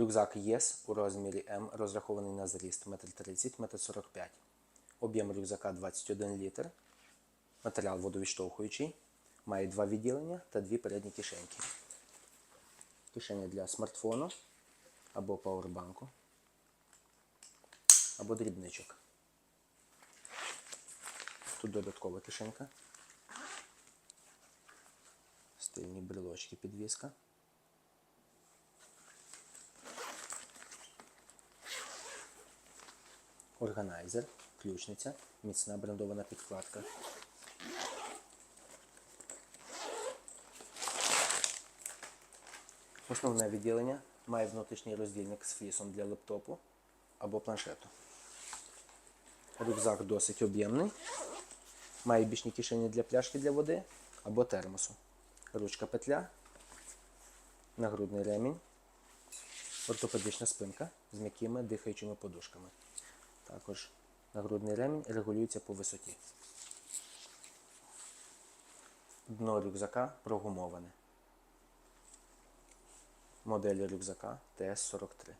Рюкзак ЄС у розмірі М розрахований на зріст 1,30 м, 1,45 м. Об'єм рюкзака 21 літр. Матеріал водовідштовхуючий. Має два відділення та дві передні кишеньки. Кишеня для смартфону або пауербанку, або дрібничок. Тут додаткова кишенька. Стильні брелочки підвіска. Органайзер, ключниця, міцна брендована підкладка. Основне відділення має внутрішній роздільник з флісом для лептопу або планшету. Рюкзак досить об'ємний. Має бічні кишені для пляшки для води або термосу. Ручка петля, нагрудний ремінь, ортопедична спинка з м'якими дихаючими подушками. Також нагрудний ремінь регулюється по висоті. Дно рюкзака прогумоване. Модель рюкзака ТС-43.